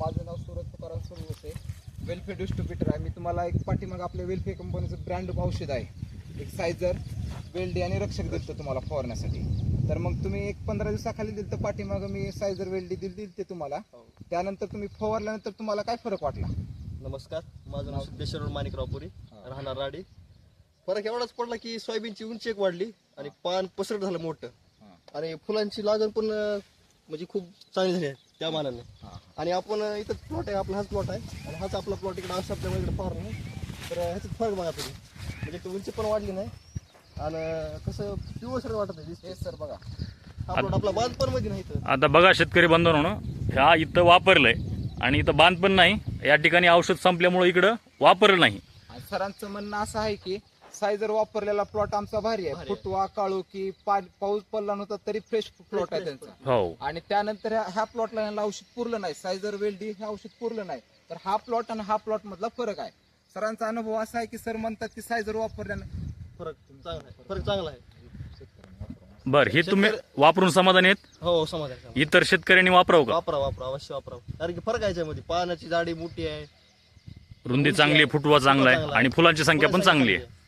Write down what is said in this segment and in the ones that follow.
माझं नाव Suraj Tukaram Suravase. Welfare distributor आहे. मी तुम्हाला एक पाठीमाग आपल्या वेलफेअर कंपनीचं ब्रँड औषध आहे. एक सायझर वेल्डी आणि रक्षक दिलं तुम्हाला फवारण्यासाठी. तर मग तुम्ही एक पंधरा दिवसाखाली दिलं तर पाठीमाग मी सायझर वेल्डी दिली दिली ते तुम्हाला. त्यानंतर तुम्ही फवारल्यानंतर तुम्हाला काय फरक वाटला? नमस्कार. माझं नाव सिद्धेश्वर माणिकराव पुरी हा. राहणार राडी. फरक एवढाच पडला की सोयाबीनची उंची एक वाढली आणि पान पसरट झालं मोठं. आणि फुलांची लागण पण म्हणजे खूप चांगली झाली आहे. त्या मानाने. हा. आणि आपण इथं प्लॉट आहे आपला हाच प्लॉट आहे. आणि हाच आपला प्लॉट इकडे असं आपल्याकडे इकडे फवारणी आहे. तर ह्याच्यात फरक बघा तुम्ही. म्हणजे ती उंची पण वाढली नाही. आणि कसं पिवळसर वाटत आहे हे सर बघा. हा प्लॉट आपला बांध पण मध्ये नाही इथं. आता बघा शेतकरी बांधवांनो ह्या इथं वापरलंय आणि इथं बांध पण नाही. या ठिकाणी औषध संपल्यामुळे इकडं वापरलं नाही. आणि सरांचं म्हणणं असं आहे की सायझर वापरलेला प्लॉट आमचा भारी आहे. फुटवा काळू की पाऊस पडला नव्हता तरी फ्रेश प्लॉट आहे त्यांचा. हो. आणि त्यानंतर ह्या- ह्या प्लॉटला यांना औषध पुरलं नाही. सायझर वेल्डी हे औषध पुरलं नाही. तर हा प्लॉट आणि हा प्लॉट मधला फरक आहे. सरांचा अनुभव असा आहे की सर म्हणतात की सायझर वापरल्यानं फरक चांगला आहे. फरक चांगला आहे. बर हे तुम्ही वापरून समाधानी आहेत? हो समाधान समाधान. इतर शेतकऱ्यांनी वापरावं का? वापरा वापरा अवश्य वापरा कारण की फरक आहे याच्यामध्ये. पानाची जाडी मोठी आहे. रुंदी चांगली आहे फुटवा चांगला आहे आणि फुलांची संख्या पण चांगली आहे.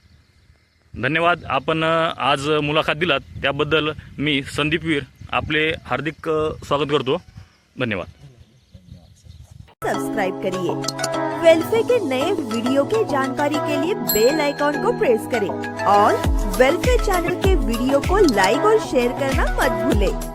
धन्यवाद. आपण आज मुलाखत दिलात. त्याबद्दल मी संदीप वीर आपले हार्दिक स्वागत करतो. धन्यवाद. सब्सक्राइब करिए. वेलफेयर के नए वीडियो की जानकारी के लिए बेल आइकॉन को प्रेस करें और वेलफेयर चैनल के वीडियो को लाइक और शेयर करना मत भूलें।